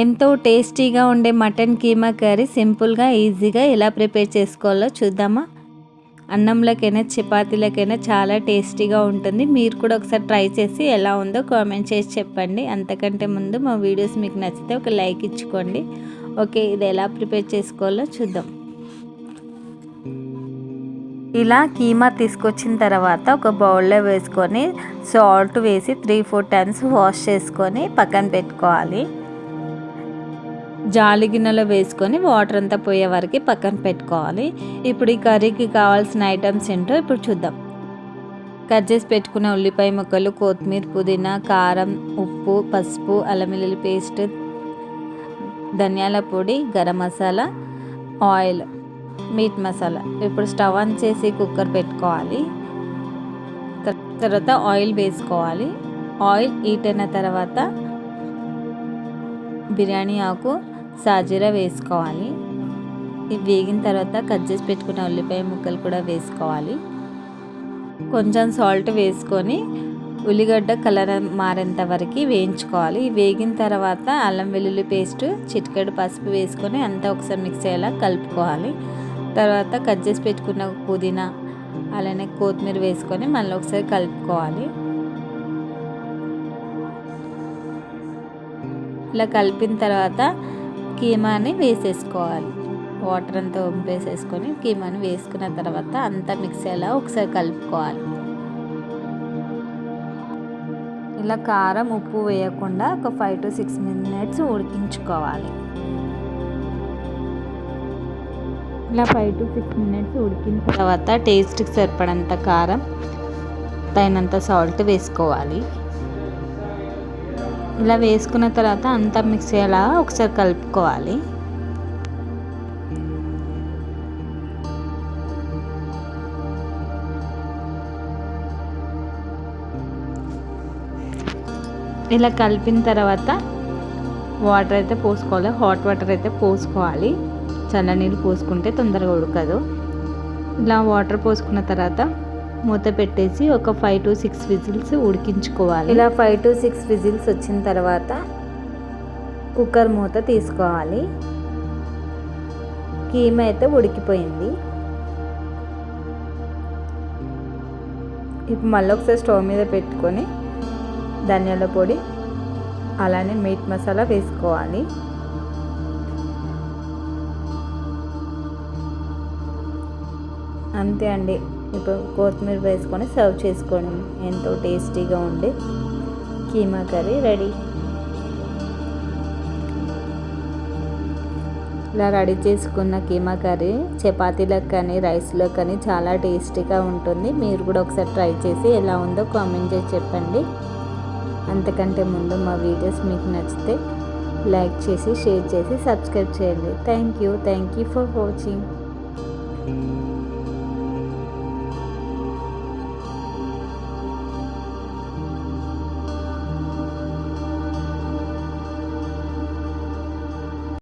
ఎంతో టేస్టీగా ఉండే మటన్ కీమా కర్రీ సింపుల్గా ఈజీగా ఎలా ప్రిపేర్ చేసుకోవాలో చూద్దామా? అన్నంలోకైనా చపాతీలకైనా చాలా టేస్టీగా ఉంటుంది. మీరు కూడా ఒకసారి ట్రై చేసి ఎలా ఉందో కామెంట్ చేసి చెప్పండి. అంతకంటే ముందు మా వీడియోస్ మీకు నచ్చితే ఒక లైక్ ఇచ్చుకోండి. ఓకే ఇది ఎలా ప్రిపేర్ చేసుకోవాలో చూద్దాం. ఇలా కీమా తీసుకొచ్చిన తర్వాత ఒక బౌల్లో వేసుకొని సాల్ట్ వేసి త్రీ ఫోర్ టైమ్స్ వాష్ చేసుకొని పక్కన పెట్టుకోవాలి. జాలి గిన్నెలో వేసుకొని వాటర్ అంతా పోయే వరకు పక్కన పెట్టుకోవాలి. ఇప్పుడు ఈ కర్రీకి కావాల్సిన ఐటమ్స్ ఏంటో ఇప్పుడు చూద్దాం. కట్ చేసి పెట్టుకున్న ఉల్లిపాయ ముక్కలు కొత్తిమీర పుదీనా కారం ఉప్పు పసుపు అల్లం వెల్లుల్లి పేస్ట్ ధనియాల పొడి గరం మసాలా ఆయిల్ మీట్ మసాలా. ఇప్పుడు స్టవ్ ఆన్ చేసి కుక్కర్ పెట్టుకోవాలి. తర్వాత ఆయిల్ వేసుకోవాలి. ఆయిల్ హీట్ అయిన తర్వాత బిర్యానీ ఆకు సాజీరా వేసుకోవాలి. ఇవి వేగిన తర్వాత కట్ చేసి పెట్టుకున్న ఉల్లిపాయ ముక్కలు కూడా వేసుకోవాలి. కొంచెం సాల్ట్ వేసుకొని ఉల్లిగడ్డ కలర్ మారేంత వరకు వేయించుకోవాలి. వేగిన తర్వాత అల్లం వెల్లుల్లి పేస్ట్ చిటికెడు పసుపు వేసుకొని అంతా ఒకసారి మిక్స్ అయ్యేలా కలుపుకోవాలి. తర్వాత కట్ చేసి పెట్టుకున్న పుదీనా అలానే కొత్తిమీర వేసుకొని మళ్ళీ ఒకసారి కలుపుకోవాలి. ఇలా కలిపిన తర్వాత కీమాని వేసేసుకోవాలి. వాటర్ అంతా వంపేసేసుకొని కీమాని వేసుకున్న తర్వాత అంతా మిక్స్ అయ్యేలా ఒకసారి కలుపుకోవాలి. ఇలా కారం ఉప్పు వేయకుండా ఒక ఫైవ్ టు సిక్స్ మినిట్స్ ఉడికించుకోవాలి. ఇలా ఫైవ్ టు సిక్స్ మినిట్స్ ఉడికిన తర్వాత టేస్ట్కి సరిపడంత కారం తగినంత సాల్ట్ వేసుకోవాలి. ఇలా వేసుకున్న తర్వాత అంతా మిక్స్ అయ్యేలా ఒకసారి కలుపుకోవాలి. ఇలా కలిపిన తర్వాత వాటర్ అయితే పోసుకోవాలి. హాట్ వాటర్ అయితే పోసుకోవాలి. చల్ల నీళ్ళు పోసుకుంటే తొందరగా ఉడకదు. ఇలా వాటర్ పోసుకున్న తర్వాత మూత పెట్టేసి ఒక ఫైవ్ టు సిక్స్ విజిల్స్ ఉడికించుకోవాలి. ఇలా ఫైవ్ టు సిక్స్ విజిల్స్ వచ్చిన తర్వాత కుక్కర్ మూత తీసుకోవాలి. కీమ అయితే ఉడికిపోయింది. ఇప్పుడు మళ్ళీ ఒకసారి స్టవ్ మీద పెట్టుకొని ధనియాల పొడి అలానే మీట్ మసాలా వేసుకోవాలి. అంతే అండి. ఇప్పుడు కొత్తిమీర వేసుకొని సర్వ్ చేసుకోవడం. ఎంతో టేస్టీగా ఉండే కీమా కర్రీ రెడీ. ఇలా రెడీ చేసుకున్న కీమా కర్రీ చపాతీలకు కానీ రైస్లో కానీ చాలా టేస్టీగా ఉంటుంది. మీరు కూడా ఒకసారి ట్రై చేసి ఎలా ఉందో కామెంట్ చేసి చెప్పండి. అంతకంటే ముందు మా వీడియోస్ మీకు నచ్చితే లైక్ చేసి షేర్ చేసి సబ్స్క్రైబ్ చేయండి. Thank you. Thank you for watching.